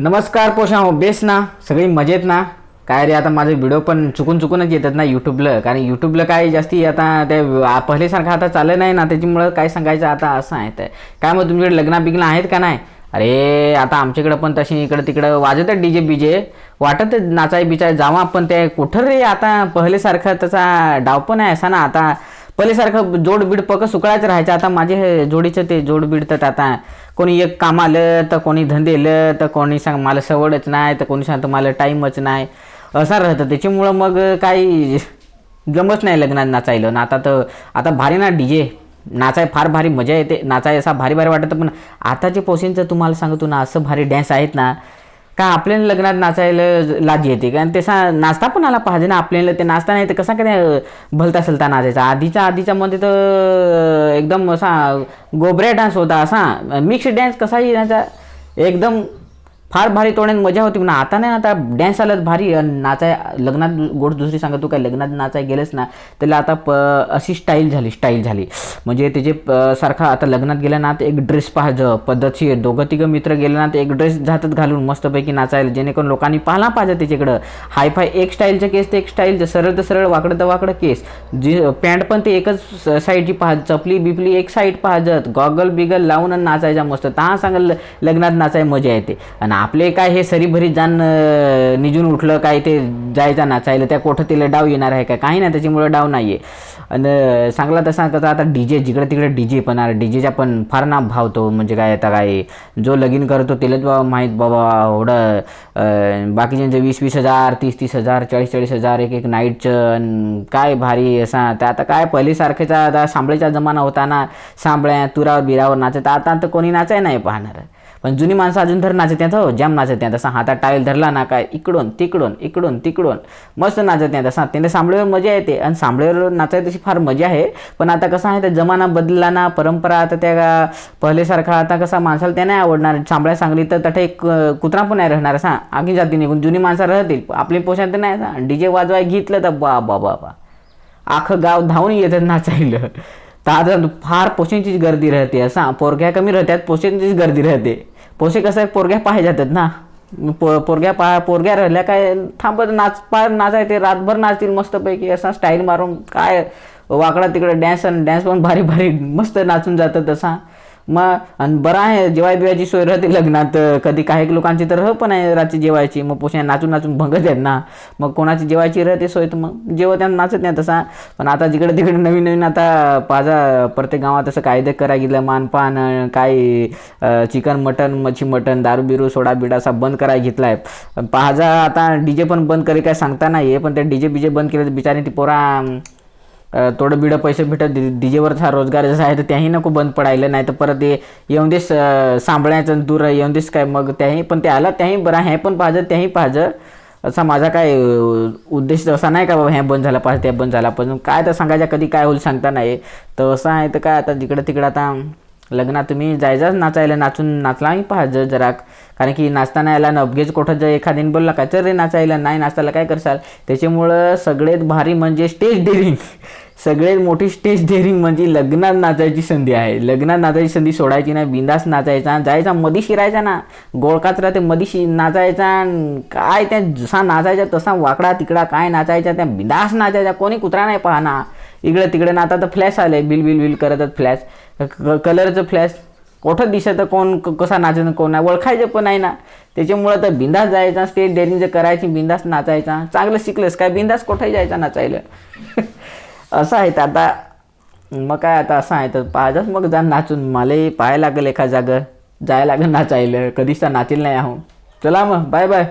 नमस्कार पोषा हो बेस ना सगळी मजेत ना? काय रे आता माझे व्हिडिओ पण चुकून चुकूनच येतात ना यूट्यूबला कारण यूट्यूबला काय जास्ती आता ते पहिलेसारखं आता चाललं नाही ना त्याच्यामुळं काय सांगायचं आता असं आहे ते. काय मग तुमच्याकडे लग्ना बिग्न आहेत का नाही? अरे आता आमच्याकडं पण तशी इकडं तिकडं वाजतात डी जे बीजे वाटत नाचाय बिचाय जावा पण ते कुठं रे आता? पहिलेसारखं त्याचा डाव पण आहे असा ना आता. पहिलेसारखं जोडबीड पक सुकळायचं राहायचं. आता माझे हे जोडीचं ते जोडबीड तर आता. कोणी एक काम आलं तर कोणी धंदेलं तर कोणी सांग मला सवडच नाही तर कोणी सांगतं मला टाईमच नाही. असं राहतं. त्याच्यामुळं मग काही जमत नाही लग्नात नाचायला. ना आता तर आता भारी ना डी जे. नाचाय फार भारी मजा येते. नाचाय असा भारी भारी वाटतं. पण आताचे पोसींचं तुम्हाला सांगतो ना असं भारी डॅन्स आहेत ना का आपल्याला लग्नात नाचायला लाज येते? कारण तसा नाचता पण आला पाहिजे ना आपल्याला. ते नाचता नाही तर कसा काय भलता सलता नाचायचा? आधीच्या आधीच्या मध्ये तर एकदम असा गोबऱ्या डान्स होता असा. मिक्स डॅन्स कसाही याचा एकदम फार भारी तोड्यात मजा होती. म्हणा आता नाही आता डॅन्स आलाच भारी नाचाय लग्नात गोष्ट दुसरी सांगतो काय लग्नात नाचाय गेलंच ना त्याला आता प अशी स्टाईल झाली स्टाईल झाली. म्हणजे त्याचे प- सारखा आता लग्नात गेल्या ना तर एक ड्रेस पाहिजे पद्धतशीर दोघं तिघं मित्र गेले ना तर एक ड्रेस जातात घालून मस्तपैकी नाचायला. जेणेकरून लोकांनी पाहला पाहिजे त्याच्याकडं. हायफाय एक स्टाईलचं केस ते एक स्टाईलचं सरळ तर सरळ वाकडं तर वाकडं केस. जी पॅन्ट पण ते एकच साईडची पाहत चपली बिपली एक साईड पाहत गॉगल बिगल लावून आणि नाचायचा मस्त. तहा सांगल लग्नात नाचाय मजा येते. आणि आपले काय हे सरीभरीत जाण निजून उठलं काय ते जायचं नाचायला त्या कोठं तिला डाव येणार आहे का? काही नाही त्याच्यामुळं डाव नाही आहे आणि सांगला तसा कसं आता डी जे जिकडे तिकडे डी जे पण डी जेचा पण फार ना भावतो म्हणजे काय आता काय जो लगीन करतो त्यालाच बाबा माहीत बाबा एवढं बाकीच्यांचे बाकीच्यांचं वीस वीस हजार तीस तीस हजार चाळीस चाळीस हजार एक एक नाईटचं काय भारी असा त्या आता काय पहिलीसारखेचा आता सांबळेचा जमाना होता ना सांभळ्या तुरावर बिरावर नाचत आता तर कोणी नाचाय नाही पाहणार. पण जुनी माणसं अजून धर नाचत आहेत हो. जाम नाचत आहेत तसा हातात टाईल धरला ना काय इकडून तिकडून इकडून तिकडून. मस्त नाचत आहेत तसा त्यांना सांभळेवर मजा येते. आणि सांबळेवर नाचायला तशी फार मजा आहे. पण आता कसं आहे त्या जमाना बदलला ना परंपरा आता त्या पहिलेसारखा आता कसा माणसाला त्या नाही आवडणार. सांभळ्या सांगली तर तठे एक कुत्रा पण नाही राहणार. असा आगी जाती निघून जुनी माणसं राहतील. आपली पोशाख तर नाही डी जे वाजवाय घेतलं तर बा बा बा बा. गाव धावून येतात नाचायला. तर आता फार पोशांचीच गर्दी राहते. असा पोरग्या कमी राहतात पोशांचीच गर्दी राहते. पोषे कसं आहे पोरग्या पाहाय जातात ना. पो पोरग्या पा पोरग्या राहिल्या काय थांबत नाच पा नाचाय ते रातभर नाचतील मस्तपैकी असा स्टाईल मारून काय वाकडा तिकडे डॅन्स आणि डॅन्स पण भारी भारी मस्त नाचून जातात तसा. मग आणि बरं आहे जेवाय बिवायची सोय राहते लग्नात. कधी काही लोकांची तर ह पण आहे रात्री जेवायची. मग पोषण नाचून नाचून भंगत आहेत ना. मग कोणाची जेवायची राहते सोय तर मग जेवत नाचत नाही तसा. पण आता जिकडे तिकडे नवीन नवीन आता पाजा प्रत्येक गावात असं कायदे करायला गेलं मानपान काय चिकन मटन मच्छी मटन दारू बिरू सोडा बिडा असा बंद करायला घेतला आहे पाजा आता डी जे पण बंद करे काय सांगता नाही आहे पण ते डी जे बीजे बंद केले तर बिचारी ती पोरा थोडं बिडं पैसे भेटत. डीजेवरचा हा रोजगार जसा आहे तर त्याही नको बंद पडायला. नाही तर परत ते येऊन देस सांभाळायचं दूर येऊन देस काय मग त्याही पण ते आला त्याही बरं हे पण पाहिजे त्याही पाहिजे. असा माझा काय उद्देश असा नाही का बाबा हे बंद झाला पाहिजे ते बंद झाला. पण काय तर सांगायचं कधी काय होईल सांगता नाही. तर असं आहे तर काय आता जिकडं तिकडं आता लग्नात तुम्ही जायचाच नाचायला नाचून नाचलाही पाहिजे जरा. कारण की नाचताना यायला ना अपघेच कुठं जर एखाद्याने बोलला का चल रे नाचायला नाही नाचताला काय करसाल? त्याच्यामुळं सगळ्यात भारी म्हणजे स्टेज डेअरिंग सगळ्यात मोठी स्टेज डेअरिंग म्हणजे लग्नात नाचायची संधी आहे. लग्नात नाचायची संधी सोडायची नाही बिंदास नाचायचा जायचा मधी शिरायचा ना. गोळकाचरा ते मधी शि नाचायचा काय त्या जसा नाचायचा तसा वाकडा तिकडा काय नाचायचा त्या बिंदास नाचायचा कोणी कुत्रा नाही पाहना इकडे तिकडे ना आता तर फ्लॅश आले बिल बिल बिल करतच फ्लॅश कलरचं फ्लॅश कोठं दिसतं कोण क- कसा नाचायचं कोण नाही ओळखायचं पण नाही ना. त्याच्यामुळं तर बिंदास जायचा स्टेज डेअरिंग जर करायची बिंदास नाचायचा. चांगलं शिकलंस काय बिंदास कुठंही जायचा नाचायला? असं आहे तर आता मग काय आता असं आहे तर पाहिजेच मग जा नाचून. मलाही पाहायला लागेल एका जागं. जायला लागेल नाचायला. कधीच तर नाचील नाही आहो. चला मग. Bye bye.